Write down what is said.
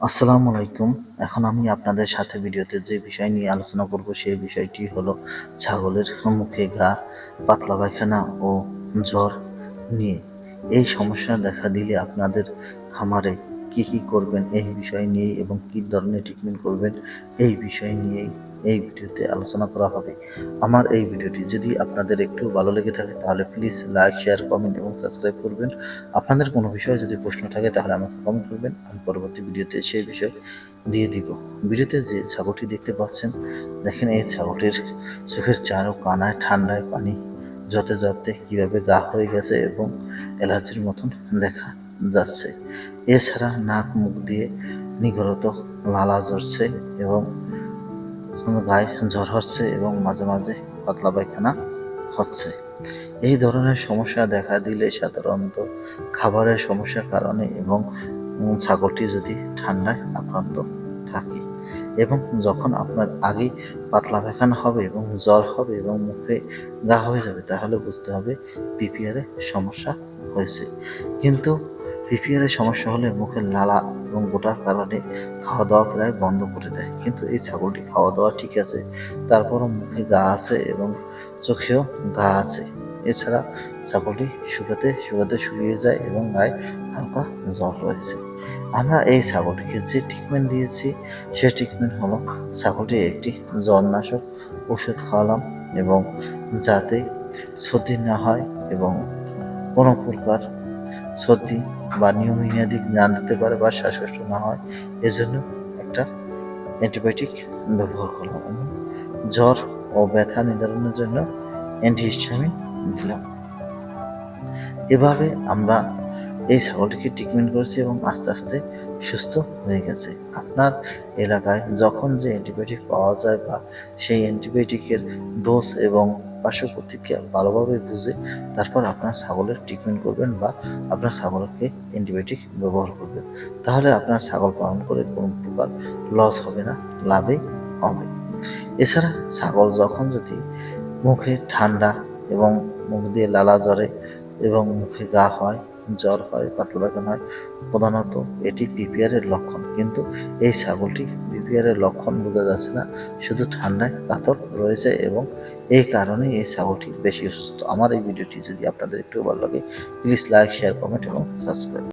আসসালামু আলাইকুম। এখন আমি আপনাদের সাথে ভিডিওতে যে বিষয় নিয়ে আলোচনা করব, সেই বিষয়টি হলো ছাগলের মুখে ঘা, পাতলা পায়খানা ও জ্বর নিয়ে। এই সমস্যা দেখা দিলে আপনাদের খামারে কি কি করবেন এই বিষয় নিয়ে এবং কি ধরনের ট্রিটমেন্ট করবেন এই বিষয় নিয়েই এই ভিডিওতে আলোচনা করা হবে। আমার এই ভিডিওটি যদি আপনাদের একটু ভালো লেগে থাকে তাহলে প্লিজ লাইক শেয়ার কমেন্ট এবং সাবস্ক্রাইব করবেন। আপনাদের কোনো বিষয়ে যদি প্রশ্ন থাকে তাহলে আমাকে কমেন্ট করবেন। আমি পরবর্তী ভিডিওতে সেই বিষয় দিয়ে দিব। ভিডিওতে যে ছাগলটি দেখতে পাচ্ছেন, দেখেন এই ছাগলটির চোখের চারো কানায় ঠান্ডায় পানি যতে যতে কীভাবে গা হয়ে গেছে এবং অ্যালার্জির মতন দেখা যাচ্ছে। এছাড়া নাক, মুখ দিয়ে নিগরত লালা ঝরছে এবং গায়ে জ্বর হচ্ছে এবং মাঝে মাঝে পাতলা পায়খানা হচ্ছে। এই ধরনের সমস্যা দেখা দিলে সাধারণত খাবারের সমস্যার কারণে এবং ছাগলটি যদি ঠান্ডায় আক্রান্ত থাকে। এবং যখন আপনার আগে পাতলা পায়খানা হবে এবং জ্বর হবে এবং মুখে গা হয়ে যাবে, তাহলে বুঝতে হবে পিপিআরে সমস্যা হয়েছে। কিন্তু পিপিআরের সমস্যা হলে মুখের লালা এবং গোটার কারণে খাওয়া দাওয়া প্রায় বন্ধ করে দেয়। কিন্তু এই ছাগলটি খাওয়া দাওয়া ঠিক আছে, তারপরও মুখে গা আছে এবং চোখেও গা আছে। এছাড়া ছাগলটি শুকাতে শুকাতে শুকিয়ে যায় এবং গায়ে হালকা জ্বর রয়েছে। আমরা এই ছাগলটিকে যে ট্রিটমেন্ট দিয়েছি, সে ট্রিটমেন্ট হলো ছাগলটি একটি জ্বরনাশক ওষুধ খাওয়ালাম এবং যাতে সর্দি না হয় এবং কোনো প্রকার সর্দি বা নিউমোনিয়াদি না দিতে পারে বা শ্বাসকষ্ট না হয়, এজন্য একটা অ্যান্টিবায়োটিক ব্যবহার করলাম। জ্বর ও ব্যথা নিবারণের জন্য অ্যান্টিহিস্টামিন দিলাম এভাবে আমরা এই ছাগলটিকে ট্রিটমেন্ট করেছি এবং আস্তে আস্তে সুস্থ হয়ে গেছে। আপনার এলাকায় যখন যে অ্যান্টিবায়োটিক পাওয়া যায় বা সেই অ্যান্টিবায়োটিকের ডোজ এবং পার্শ্ব প্রতিক্রিয়া ভালোভাবে বুঝে তারপর আপনার ছাগলের ট্রিটমেন্ট করবেন বা আপনার ছাগলকে অ্যান্টিবায়োটিক ব্যবহার করবেন। তাহলে আপনার ছাগল পালন করে কোনো প্রকার লস হবে না লাভেই হবে। এছাড়া ছাগল যখন যদি মুখে ঠান্ডা এবং মুখ দিয়ে লালা জ্বরে এবং মুখে গা হয়, জ্বর হয়, পাতলা পায়খানা হয়, প্রধানত এটি পিপিআর এর লক্ষণ। কিন্তু এই ছাগলটি পিপিআর এর লক্ষণ বোঝা যাচ্ছে না, শুধু ঠান্ডায় কাতর রয়েছে এবং এই কারণে এই ছাগলটি বেশি অসুস্থ। আমার এই ভিডিওটি যদি আপনাদের একটু ভালো লাগে প্লিজ লাইক শেয়ার কমেন্ট এবং সাবস্ক্রাইব